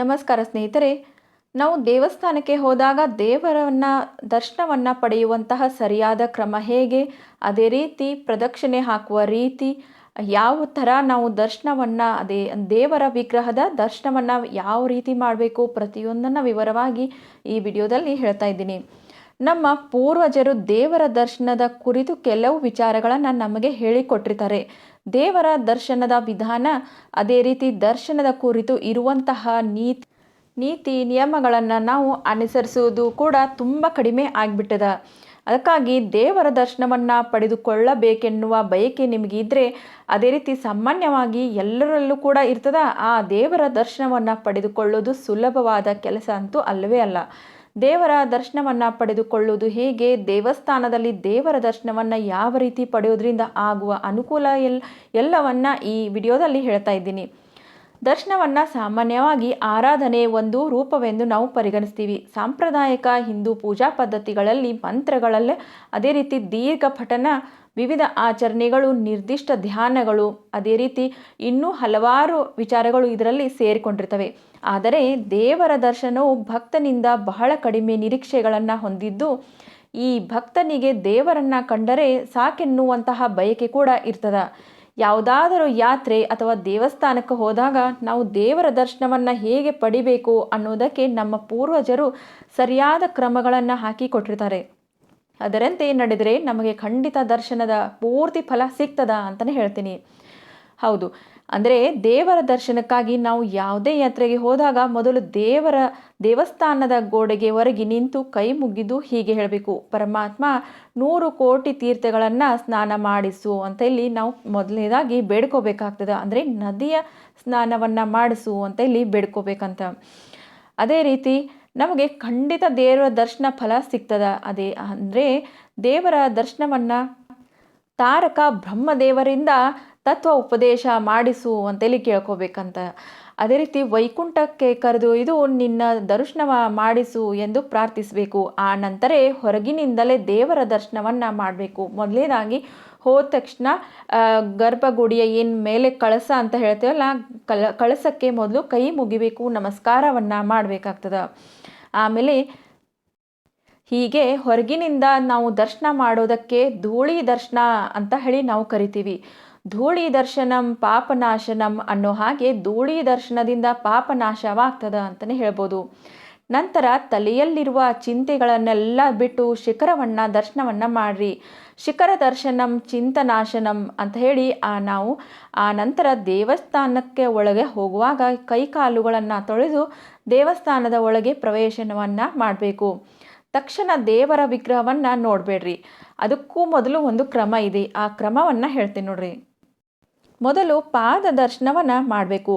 ನಮಸ್ಕಾರ ಸ್ನೇಹಿತರೆ, ನಾವು ದೇವಸ್ಥಾನಕ್ಕೆ ಹೋದಾಗ ದೇವರನ್ನ, ದರ್ಶನವನ್ನು ಪಡೆಯುವಂತಹ ಸರಿಯಾದ ಕ್ರಮ ಹೇಗೆ? ಅದೇ ರೀತಿ ಪ್ರದಕ್ಷಿಣೆ ಹಾಕುವ ರೀತಿ, ಯಾವ ಥರ ನಾವು ದರ್ಶನವನ್ನು, ಅದೇ ದೇವರ ವಿಗ್ರಹದ ದರ್ಶನವನ್ನು ಯಾವ ರೀತಿ ಮಾಡಬೇಕು ಪ್ರತಿಯೊಂದನ್ನು ವಿವರವಾಗಿ ಈ ವಿಡಿಯೋದಲ್ಲಿ ಹೇಳ್ತಾ ಇದ್ದೀನಿ. ನಮ್ಮ ಪೂರ್ವಜರು ದೇವರ ದರ್ಶನದ ಕುರಿತು ಕೆಲವು ವಿಚಾರಗಳನ್ನು ನಮಗೆ ಹೇಳಿಕೊಟ್ಟಿರ್ತಾರೆ ದೇವರ ದರ್ಶನದ ವಿಧಾನ, ಅದೇ ರೀತಿ ದರ್ಶನದ ಕುರಿತು ಇರುವಂತಹ ನೀತಿ ನೀತಿ ನಿಯಮಗಳನ್ನು ನಾವು ಅನುಸರಿಸುವುದು ಕೂಡ ತುಂಬ ಕಡಿಮೆ ಆಗಿಬಿಟ್ಟದ. ಅದಕ್ಕಾಗಿ ದೇವರ ದರ್ಶನವನ್ನು ಪಡೆದುಕೊಳ್ಳಬೇಕೆನ್ನುವ ಬಯಕೆ ನಿಮಗಿದ್ರೆ, ಅದೇ ರೀತಿ ಸಾಮಾನ್ಯವಾಗಿ ಎಲ್ಲರಲ್ಲೂ ಕೂಡ ಇರ್ತದ. ಆ ದೇವರ ದರ್ಶನವನ್ನು ಪಡೆದುಕೊಳ್ಳೋದು ಸುಲಭವಾದ ಕೆಲಸ ಅಂತೂ ಅಲ್ಲವೇ ಅಲ್ಲ. ದೇವರ ದರ್ಶನವನ್ನು ಪಡೆದುಕೊಳ್ಳುವುದು ಹೇಗೆ? ದೇವಸ್ಥಾನದಲ್ಲಿ ದೇವರ ದರ್ಶನವನ್ನು ಯಾವ ರೀತಿ ಪಡೆಯೋದ್ರಿಂದ ಆಗುವ ಅನುಕೂಲ ಎಲ್, ಎಲ್ಲವನ್ನ ಈ ವಿಡಿಯೋದಲ್ಲಿ ಹೇಳ್ತಾ ಇದ್ದೀನಿ. ದರ್ಶನವನ್ನು ಸಾಮಾನ್ಯವಾಗಿ ಆರಾಧನೆ ಒಂದು ರೂಪವೆಂದು ನಾವು ಪರಿಗಣಿಸ್ತೀವಿ. ಸಾಂಪ್ರದಾಯಿಕ ಹಿಂದೂ ಪೂಜಾ ಪದ್ಧತಿಗಳಲ್ಲಿ, ಮಂತ್ರಗಳಲ್ಲೇ ಅದೇ ರೀತಿ ದೀರ್ಘ ಪಠನ ವಿವಿಧ ಆಚರಣೆಗಳು, ನಿರ್ದಿಷ್ಟ ಧ್ಯಾನಗಳು, ಅದೇ ರೀತಿ ಇನ್ನೂ ಹಲವಾರು ವಿಚಾರಗಳು ಇದರಲ್ಲಿ ಸೇರಿಕೊಂಡಿರ್ತವೆ. ಆದರೆ ದೇವರ ದರ್ಶನವು ಭಕ್ತನಿಂದ ಬಹಳ ಕಡಿಮೆ ನಿರೀಕ್ಷೆಗಳನ್ನು ಹೊಂದಿದ್ದು, ಈ ಭಕ್ತನಿಗೆ ದೇವರನ್ನ ಕಂಡರೆ ಸಾಕೆನ್ನುವಂತಹ ಬಯಕೆ ಕೂಡ ಇರ್ತದ. ಯಾವುದಾದರೂ ಯಾತ್ರೆ ಅಥವಾ ದೇವಸ್ಥಾನಕ್ಕೆ ಹೋದಾಗ ನಾವು ದೇವರ ದರ್ಶನವನ್ನು ಹೇಗೆ ಪಡಿಬೇಕು ಅನ್ನೋದಕ್ಕೆ ನಮ್ಮ ಪೂರ್ವಜರು ಸರಿಯಾದ ಕ್ರಮಗಳನ್ನು ಹಾಕಿಕೊಟ್ಟಿರ್ತಾರೆ ಅದರಂತೆ ನಡೆದರೆ ನಮಗೆ ಖಂಡಿತ ದರ್ಶನದ ಪೂರ್ತಿ ಫಲ ಸಿಗ್ತದ ಅಂತಲೇ ಹೇಳ್ತೀನಿ. ಹೌದು. ಅಂದರೆ ದೇವರ ದರ್ಶನಕ್ಕಾಗಿ ನಾವು ಯಾವುದೇ ಯಾತ್ರೆಗೆ ಹೋದಾಗ ಮೊದಲು ದೇವರ ದೇವಸ್ಥಾನದ ಗೋಡೆಗೆ ಹೊರಗೆ ನಿಂತು ಕೈ ಮುಗಿದು ಹೀಗೆ ಹೇಳಬೇಕು, ಪರಮಾತ್ಮ, ನೂರು ಕೋಟಿ ತೀರ್ಥಗಳನ್ನು ಸ್ನಾನ ಮಾಡಿಸು ಅಂತ ಇಲ್ಲಿ ನಾವು ಮೊದಲನೇದಾಗಿ ಬೇಡ್ಕೋಬೇಕಾಗ್ತದೆ. ಅಂದರೆ ನದಿಯ ಸ್ನಾನವನ್ನು ಮಾಡಿಸು ಅಂತ ಇಲ್ಲಿ ಬೇಡ್ಕೋಬೇಕಂತ. ಅದೇ ರೀತಿ ನಮಗೆ ಖಂಡಿತ ದೇವರ ದರ್ಶನ ಫಲ ಸಿಗ್ತದ. ಅದೇ ಅಂದರೆ ದೇವರ ದರ್ಶನವನ್ನು ತಾರಕ ಬ್ರಹ್ಮದೇವರಿಂದ ತತ್ವ ಉಪದೇಶ ಮಾಡಿಸು ಅಂತೇಳಿ ಕೇಳ್ಕೋಬೇಕಂತ. ಅದೇ ರೀತಿ ವೈಕುಂಠಕ್ಕೆ ಕರೆದು ಇದು ನಿನ್ನ ದರ್ಶನ ಮಾಡಿಸು ಎಂದು ಪ್ರಾರ್ಥಿಸಬೇಕು. ಆ ನಂತರ ಹೊರಗಿನಿಂದಲೇ ದೇವರ ದರ್ಶನವನ್ನು ಮಾಡಬೇಕು. ಮೊದಲನೇದಾಗಿ ಹೋದ ತಕ್ಷಣ ಗರ್ಭಗುಡಿಯ ಏನು ಮೇಲೆ ಕಳಸ ಅಂತ ಹೇಳ್ತೇವಲ್ಲ, ಕಲ, ಕಳಸಕ್ಕೆ ಮೊದಲು ಕೈ ಮುಗಿಬೇಕು, ನಮಸ್ಕಾರವನ್ನು ಮಾಡಬೇಕಾಗ್ತದೆ. ಆಮೇಲೆ ಹೀಗೆ ಹೊರಗಿನಿಂದ ನಾವು ದರ್ಶನ ಮಾಡೋದಕ್ಕೆ ಧೂಳಿ ದರ್ಶನ ಅಂತ ಹೇಳಿ ನಾವು ಕರಿತೀವಿ. ಧೂಳಿ ದರ್ಶನಂ ಪಾಪನಾಶನಂ ಅನ್ನೋ ಹಾಗೆ ಧೂಳಿ ದರ್ಶನದಿಂದ ಪಾಪನಾಶವಾಗ್ತದ ಅಂತಲೇ ಹೇಳ್ಬೋದು. ನಂತರ ತಲೆಯಲ್ಲಿರುವ ಚಿಂತೆಗಳನ್ನೆಲ್ಲ ಬಿಟ್ಟು ಶಿಖರವನ್ನು ದರ್ಶನವನ್ನು ಮಾಡ್ರಿ. ಶಿಖರ ದರ್ಶನಂ, ಚಿಂತನಾಶನಂ ಅಂತ ಹೇಳಿ ಆ ನಾವು ಆ ನಂತರ ದೇವಸ್ಥಾನಕ್ಕೆ ಒಳಗೆ ಹೋಗುವಾಗ ಕೈಕಾಲುಗಳನ್ನು ತೊಳೆದು ದೇವಸ್ಥಾನದ ಒಳಗೆ ಪ್ರವೇಶನವನ್ನು ಮಾಡಬೇಕು. ತಕ್ಷಣ ದೇವರ ವಿಗ್ರಹವನ್ನು ನೋಡಬೇಡ್ರಿ. ಅದಕ್ಕೂ ಮೊದಲು ಒಂದು ಕ್ರಮ ಇದೆ. ಆ ಕ್ರಮವನ್ನು ಹೇಳ್ತೀನಿ ನೋಡ್ರಿ. ಮೊದಲು ಪಾದ ದರ್ಶನವನ್ನು ಮಾಡಬೇಕು.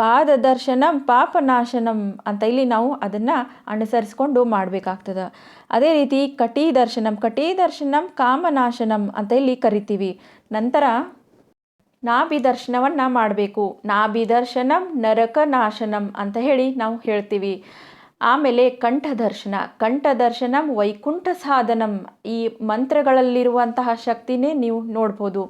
ಪಾದ ದರ್ಶನಂ ಪಾಪನಾಶನಂ ಅಂತ ಇಲ್ಲಿ ನಾವು ಅದನ್ನು ಅನುಸರಿಸ್ಕೊಂಡು ಮಾಡಬೇಕಾಗ್ತದೆ. ಅದೇ ರೀತಿ ಕಟಿ ದರ್ಶನಂ ಕಟಿ ದರ್ಶನಂ ಕಾಮನಾಶನಂ ಅಂತ ಇಲ್ಲಿ ಕರಿತೀವಿ. ನಂತರ ನಾಭಿ ದರ್ಶನವನ್ನು ಮಾಡಬೇಕು. ನಾಭಿ ದರ್ಶನಂ ನರಕನಾಶನಂ ಅಂತ ಹೇಳಿ ನಾವು ಹೇಳ್ತೀವಿ. ಆಮೇಲೆ ಕಂಠ ದರ್ಶನ ಕಂಠ ದರ್ಶನಂ ವೈಕುಂಠ ಸಾಧನಂ ಈ ಮಂತ್ರಗಳಲ್ಲಿರುವಂತಹ ಶಕ್ತಿನೇ ನೀವು ನೋಡ್ಬೋದು.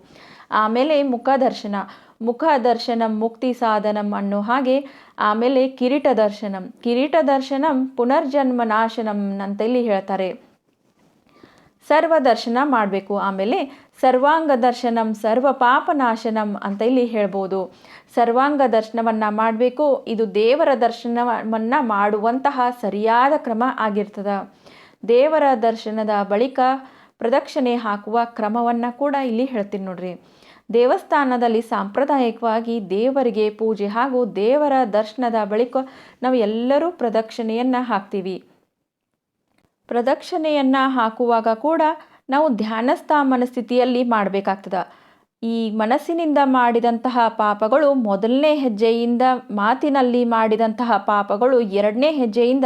ಆಮೇಲೆ ಮುಖ ದರ್ಶನ ಮುಖ ದರ್ಶನಂ ಮುಕ್ತಿ ಸಾಧನಂ ಅನ್ನೋ ಹಾಗೆ ಆಮೇಲೆ ಕಿರೀಟ ದರ್ಶನಂ. ಕಿರೀಟ ದರ್ಶನಂ ಪುನರ್ಜನ್ಮ ನಾಶನಂ ಇಲ್ಲಿ ಹೇಳ್ತಾರೆ. ಸರ್ವ ದರ್ಶನ ಮಾಡಬೇಕು. ಆಮೇಲೆ ಸರ್ವಾಂಗ ದರ್ಶನಂ, ಸರ್ವ ಪಾಪನಾಶನಂ ಅಂತ ಇಲ್ಲಿ ಹೇಳ್ಬೋದು. ಸರ್ವಾಂಗ ದರ್ಶನವನ್ನು ಮಾಡಬೇಕು. ಇದು ದೇವರ ದರ್ಶನವನ್ನು ಮಾಡುವಂತಹ ಸರಿಯಾದ ಕ್ರಮ ಆಗಿರ್ತದೆ. ದೇವರ ದರ್ಶನದ ಬಳಿಕ ಪ್ರದಕ್ಷಿಣೆ ಹಾಕುವ ಕ್ರಮವನ್ನು ಕೂಡ ಇಲ್ಲಿ ಹೇಳ್ತೀನಿ ನೋಡ್ರಿ. ದೇವಸ್ಥಾನದಲ್ಲಿ ಸಾಂಪ್ರದಾಯಿಕವಾಗಿ ದೇವರಿಗೆ ಪೂಜೆ ಹಾಗೂ ದೇವರ ದರ್ಶನದ ಬಳಿಕ ನಾವು ಎಲ್ಲರೂ ಪ್ರದಕ್ಷಿಣೆಯನ್ನು ಹಾಕ್ತೀವಿ. ಪ್ರದಕ್ಷಿಣೆಯನ್ನು ಹಾಕುವಾಗ ಕೂಡ ನಾವು ಧ್ಯಾನಸ್ಥ ಮನಸ್ಥಿತಿಯಲ್ಲಿ ಮಾಡಬೇಕಾಗ್ತದೆ. ಈ ಮನಸ್ಸಿನಿಂದ ಮಾಡಿದಂತಹ ಪಾಪಗಳು ಮೊದಲನೇ ಹೆಜ್ಜೆಯಿಂದ ಮಾತಿನಲ್ಲಿ ಮಾಡಿದಂತಹ ಪಾಪಗಳು ಎರಡನೇ ಹೆಜ್ಜೆಯಿಂದ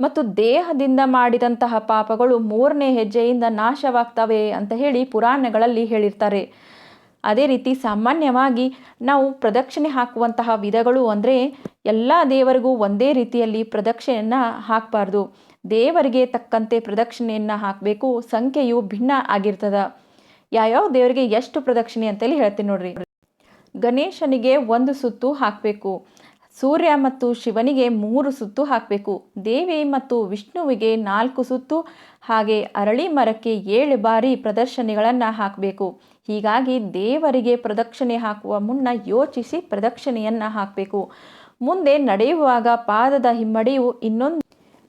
ಮತ್ತು ದೇಹದಿಂದ ಮಾಡಿದಂತಹ ಪಾಪಗಳು ಮೂರನೇ ಹೆಜ್ಜೆಯಿಂದ ನಾಶವಾಗ್ತವೆ ಅಂತ ಹೇಳಿ ಪುರಾಣಗಳಲ್ಲಿ ಹೇಳಿರ್ತಾರೆ. ಅದೇ ರೀತಿ ಸಾಮಾನ್ಯವಾಗಿ ನಾವು ಪ್ರದಕ್ಷಿಣೆ ಹಾಕುವಂತಹ ವಿಧಗಳು ಅಂದರೆ ಎಲ್ಲ ದೇವರಿಗೂ ಒಂದೇ ರೀತಿಯಲ್ಲಿ ಪ್ರದಕ್ಷಿಣೆಯನ್ನು ಹಾಕಬಾರ್ದು. ದೇವರಿಗೆ ತಕ್ಕಂತೆ ಪ್ರದಕ್ಷಿಣೆಯನ್ನು ಹಾಕಬೇಕು, ಸಂಖ್ಯೆಯು ಭಿನ್ನ ಆಗಿರ್ತದ. ಯಾವ್ಯಾವ ದೇವರಿಗೆ ಎಷ್ಟು ಪ್ರದಕ್ಷಿಣೆ ಅಂತೇಳಿ ಹೇಳ್ತೀನಿ ನೋಡ್ರಿ. ಗಣೇಶನಿಗೆ ಒಂದು ಸುತ್ತು ಹಾಕಬೇಕು, ಸೂರ್ಯ ಮತ್ತು ಶಿವನಿಗೆ ಮೂರು ಸುತ್ತು ಹಾಕಬೇಕು, ದೇವಿ ಮತ್ತು ವಿಷ್ಣುವಿಗೆ ನಾಲ್ಕು ಸುತ್ತು, ಹಾಗೆ ಅರಳಿ ಮರಕ್ಕೆ ಏಳು ಬಾರಿ ಪ್ರದರ್ಶನೆಗಳನ್ನು ಹಾಕಬೇಕು. ಹೀಗಾಗಿ ದೇವರಿಗೆ ಪ್ರದಕ್ಷಿಣೆ ಹಾಕುವ ಮುನ್ನ ಯೋಚಿಸಿ ಪ್ರದಕ್ಷಿಣೆಯನ್ನು ಹಾಕಬೇಕು. ಮುಂದೆ ನಡೆಯುವಾಗ ಪಾದದ ಹಿಮ್ಮಡಿಯು ಇನ್ನೊಂದು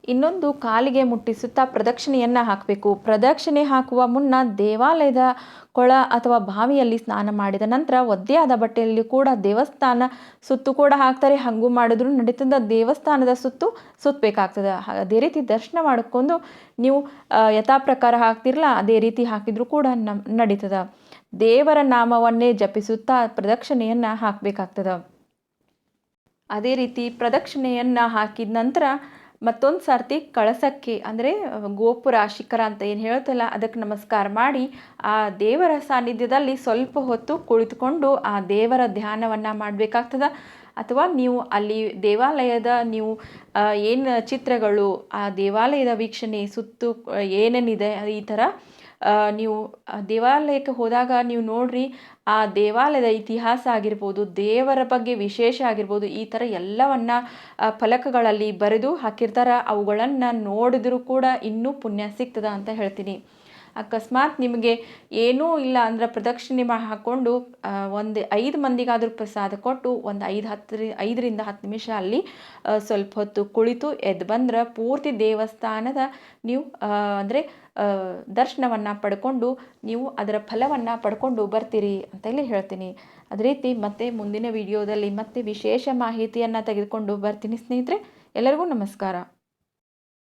ಇನ್ನೊಂದು ಕಾಲಿಗೆ ಮುಟ್ಟಿಸುತ್ತಾ ಪ್ರದಕ್ಷಿಣೆಯನ್ನು ಹಾಕಬೇಕು. ಪ್ರದಕ್ಷಿಣೆ ಹಾಕುವ ಮುನ್ನ ದೇವಾಲಯದ ಕೊಳ ಅಥವಾ ಬಾವಿಯಲ್ಲಿ ಸ್ನಾನ ಮಾಡಿದ ನಂತರ ಒದ್ದೆಯಾದ ಬಟ್ಟೆಯಲ್ಲಿ ಕೂಡ ದೇವಸ್ಥಾನ ಸುತ್ತು ಕೂಡ ಹಾಕ್ತಾರೆ. ಹಾಗೂ ಮಾಡಿದ್ರು ನಡೀತದ ದೇವಸ್ಥಾನದ ಸುತ್ತು ಸುತ್ತಬೇಕಾಗ್ತದೆ ಅದೇ ರೀತಿ ದರ್ಶನ ಮಾಡಿಕೊಂಡು ನೀವು ಯಥಾ ಪ್ರಕಾರ ಹಾಕ್ತಿರಲ್ಲ ಅದೇ ರೀತಿ ಹಾಕಿದರೂ ಕೂಡ ನಮ್ ನಡೀತದ. ದೇವರ ನಾಮವನ್ನೇ ಜಪಿಸುತ್ತಾ ಪ್ರದಕ್ಷಿಣೆಯನ್ನು ಹಾಕಬೇಕಾಗ್ತದೆ. ಅದೇ ರೀತಿ ಪ್ರದಕ್ಷಿಣೆಯನ್ನು ಹಾಕಿದ ನಂತರ ಮತ್ತೊಂದು ಸರ್ತಿ ಕಳಸಕ್ಕೆ, ಅಂದರೆ ಗೋಪುರ, ಶಿಖರ ಅಂತ ಏನು ಹೇಳ್ತಲ್ಲ ಅದಕ್ಕೆ ನಮಸ್ಕಾರ ಮಾಡಿ ಆ ದೇವರ ಸಾನ್ನಿಧ್ಯದಲ್ಲಿ ಸ್ವಲ್ಪ ಹೊತ್ತು ಕುಳಿತುಕೊಂಡು ಆ ದೇವರ ಧ್ಯಾನವನ್ನು ಮಾಡಬೇಕಾಗ್ತದೆ. ಅಥವಾ ನೀವು ಅಲ್ಲಿ ದೇವಾಲಯದ ನೀವು ಏನು ಚಿತ್ರಗಳು, ಆ ದೇವಾಲಯದ ವೀಕ್ಷಣೆ, ಸುತ್ತು, ಏನೇನಿದೆ ಈ ಥರ ನೀವು ದೇವಾಲಯಕ್ಕೆ ಹೋದಾಗ ನೀವು ನೋಡ್ರಿ, ಆ ದೇವಾಲಯದ ಇತಿಹಾಸ ಆಗಿರ್ಬೋದು, ದೇವರ ಬಗ್ಗೆ ವಿಶೇಷ ಆಗಿರ್ಬೋದು, ಈ ಥರ ಎಲ್ಲವನ್ನ ಫಲಕಗಳಲ್ಲಿ ಬರೆದು ಹಾಕಿರ್ತಾರೆ, ಅವುಗಳನ್ನು ನೋಡಿದ್ರೂ ಕೂಡ ಇನ್ನೂ ಪುಣ್ಯ ಸಿಗ್ತದ ಅಂತ ಹೇಳ್ತೀನಿ. ಅಕಸ್ಮಾತ್ ನಿಮಗೆ ಏನೂ ಇಲ್ಲ ಅಂದ್ರೆ ಪ್ರದಕ್ಷಿಣೆ ಮಾಡಿ ಹಾಕ್ಕೊಂಡು ಒಂದು ಐದು ಮಂದಿಗಾದರೂ ಪ್ರಸಾದ ಕೊಟ್ಟು, ಒಂದು ಐದು ಹತ್ತು ಐದರಿಂದ ಹತ್ತು ನಿಮಿಷ ಅಲ್ಲಿ ಸ್ವಲ್ಪ ಹೊತ್ತು ಕುಳಿತು ಎದ್ದು ಬಂದ್ರೆ ಪೂರ್ತಿ ದೇವಸ್ಥಾನದ ನೀವು ಅಂದರೆ ದರ್ಶನವನ್ನು ಪಡ್ಕೊಂಡು ನೀವು ಅದರ ಫಲವನ್ನು ಪಡ್ಕೊಂಡು ಬರ್ತೀರಿ ಅಂತ ಹೇಳಿ ಹೇಳ್ತೀನಿ. ಅದೇ ರೀತಿ ಮತ್ತೆ ಮುಂದಿನ ವಿಡಿಯೋದಲ್ಲಿ ಮತ್ತೆ ವಿಶೇಷ ಮಾಹಿತಿಯನ್ನು ತೆಗೆದುಕೊಂಡು ಬರ್ತೀನಿ ಸ್ನೇಹಿತರೆ. ಎಲ್ಲರಿಗೂ ನಮಸ್ಕಾರ.